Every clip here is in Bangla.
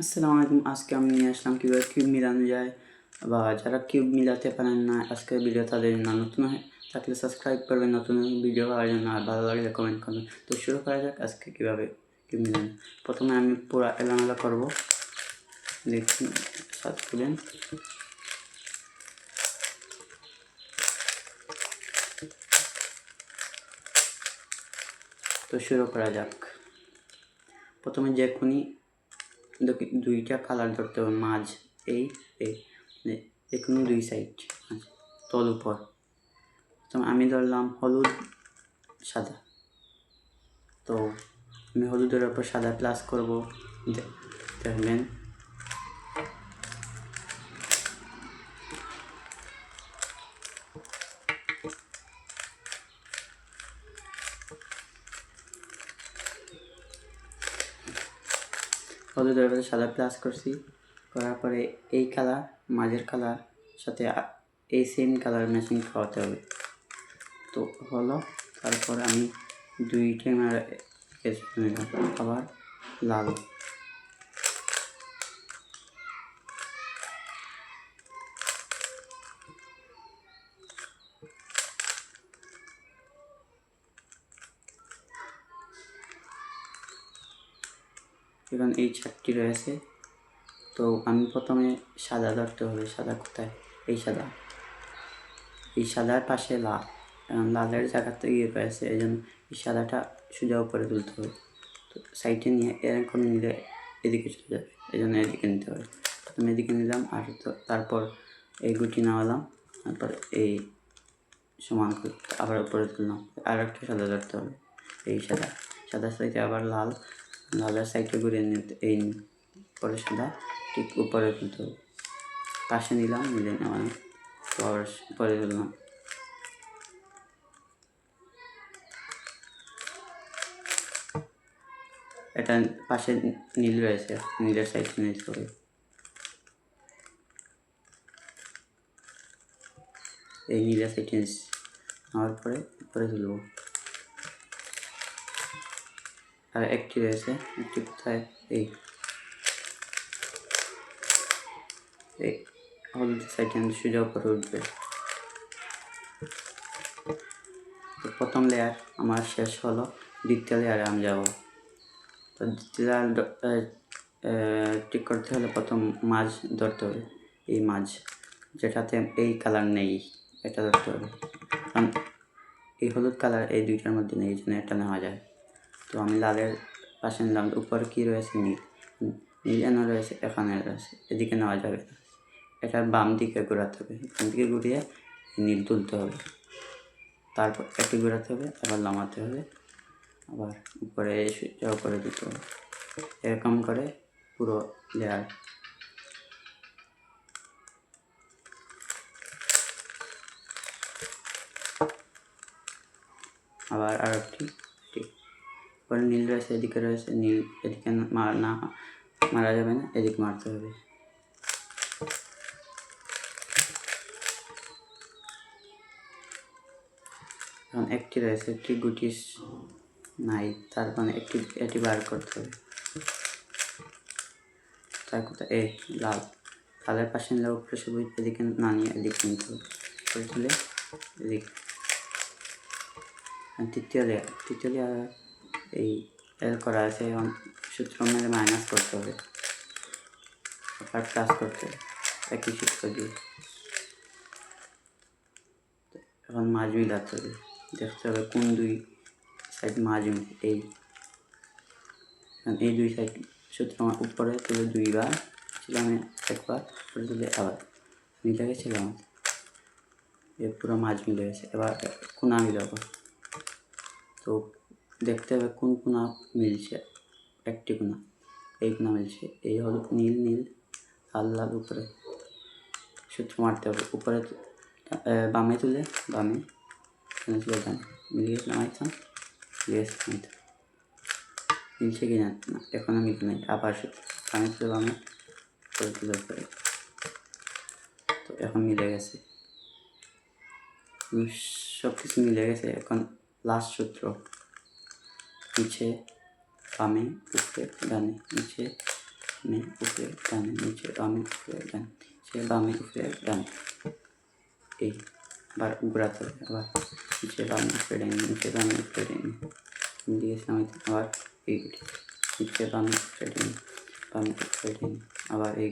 আসসালামু আলাইকুম আজকে আমি নিয়ে আসলাম কীভাবে কিউব মিলানো যায় বা যারা কিউব মিলাতে পারেন না, আজকের ভিডিও তাদের জন্য নতুন হয়ে থাকলে সাবস্ক্রাইব করবেন নতুন ভিডিও পাওয়ার জন্য। আর ভালো লাগলে কমেন্ট করবেন। তো শুরু করা যাক আজকে কীভাবে কিউব মিলানো। প্রথমে আমি পুরো এলামেলা করব। দেখুন সাত খুলেন তো শুরু করা যাক। প্রথমে যে কোনি দুইটা কালার ধরতে হবে, মাঝ, এই এখানে দুই সাইড তল উপর। তো আমি ধরলাম হলুদ, সাদা। তো আমি হলুদের উপর সাদা প্লাস করব দেখবেন হলুদের মধ্যে সাদা প্লাস করছি। করার পরে এই কালার মাঝের কালার সাথে এই সেম কালার ম্যাচিং খাওয়াতে হবে। তো হলো, তারপর আমি দুই ঠেঙার নিলাম আবার লাল। এখন এই চারটি রয়েছে। তো আমি প্রথমে সাদা ধরতে হবে, সাদা কোথায়? এই সাদা। এই সাদার পাশে লাল। এখন লালের জায়গাতে ইয়ে রয়েছে এই জন্য এই সাদাটা সোজা উপরে তুলতে হবে। তো সাইডে নিয়ে এরকম নিলে এদিকে চলে যাবে এই জন্য এদিকে নিতে হবে। প্রথমে এদিকে নিলাম, আর তো তারপর এই গুটি নামালাম, তারপর এই সমান আবার উপরে তুললাম। আর একটা সাদা ধরতে হবে, এই সাদা। সাদা সাইডে আবার লাল লালের সাইডে ঘুরিয়ে নিতে এই পরে সাদা ঠিক উপরে কিন্তু পাশে নিলাম, নিলে নেওয়ানো পর পরে তুললাম এটা পাশে নীল রয়েছে, নীলের সাইডে নিতে হবে। এই নীলের সাইডে নেওয়ার পরে উপরে তুলব। আর একটি রয়েছে একটি কোথায়? এই। হলুদ সাইডে সোজা উপরে উঠবে। তো প্রথম লেয়ার আমার শেষ হলো, দ্বিতীয় লেয়ারে আমি যাব। তো দ্বিতীয় লেয়ার ঠিক করতে হলে প্রথম মাছ ধরতে হবে, এই মাছ। যেটাতে এই কালার নেই, এটা ধরতে হবে। কারণ এই হলুদ কালার এই দুইটার মধ্যে নেই, এই জন্য এটা নেওয়া যায়। তো আমি লালের পাশে নিলাম। উপরে কী রয়েছে? নীল। নীল এনে রয়েছে, এখানে রয়েছে। এদিকে নেওয়া যাবে না। বাম দিকে ঘোরাতে হবে। বাম দিকে ঘুরিয়ে নীল তুলতে হবে। তারপর একটু ঘোরাতে হবে, আবার নামাতে হবে। আবার উপরে সোজা করে দিতে হবে। এরকম করে পুরো লেয়ার আবার আর একটি। ঠিক পরে নীল রয়েছে এদিকে রয়েছে, নীল এদিকে না- মারা যাবে না, এদিকে মারতে হবে। একটি রয়েছে, একটি গুটি নাই, তার মানে একটি, এটি বার করতে হবে। তার কথা, এ, লাল। লালের পাশে নিলে, উপরে সবুজ, এদিকে না নিয়ে এদিকে নিতে হবে। করে তৃতীয় লেয়ার তৃতীয় লেয়ার এই এল করা আছে এবং সূত্র মেরে মাইনাস করতে হবে। আবার প্লাস করতে একই সূত্র দিয়ে। এখন মাছ মিলাতে হবে। দেখতে হবে কোন দুই সাইড মাছ এই এই দুই সাইড সূত্র আমার উপরে তুলে দুইবার ছিলাম একবার উপরে তুলে আবার মিলে গেছিলাম। এ পুরো মাছ মিলে গেছে। এবার কোনা মিলাবো তো দেখতে হবে কোন কোনা মিলছে। একটি কোনা, এই কোনা মিলছে। এই হলো নীল নীল, লাল লাল উপরে। সূত্র মারতে হবে। উপরে বামে তুলে বামে তুলে ডান আইতাম মিলিয়ে গেছিলাম আইতাম মিলছে কি না? না এখনও মিলে নাই আবার সূত্র, বামে তুলে বামে, উপরে তুলে উপরে। তো এখন মিলে গেছে। সব কিছু মিলে গেছে। এখন লাস্ট সূত্র। নিচে বামে উপরে ডানে নিচে বামে উপরে ডানে নিচে বামে উপরে ডান সে বামে উপরে ডান এই আবার ঘোরাতে হবে আবার নিচে বামে উপরে ডান নিচে বামে উপরে ডান দিয়ে সামনে আবার এই নিচে বামে উপরে ডান বামে উপরে ডান আবার এই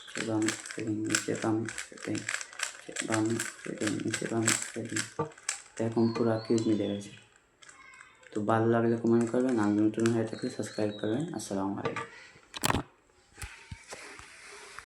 নিচে বামে উপরে ডান নিচে বামে উপরে ডান নিচে বামে উপরে ডান নিচে বামে উপরে ডান এরকম পুরো কিউজ মিলে গেছে তো ভালো লাগলে কমেন্ট করবেন আর নতুন হয়ে থাকলে সাবস্ক্রাইব করবেন। আসসালামু আলাইকুম।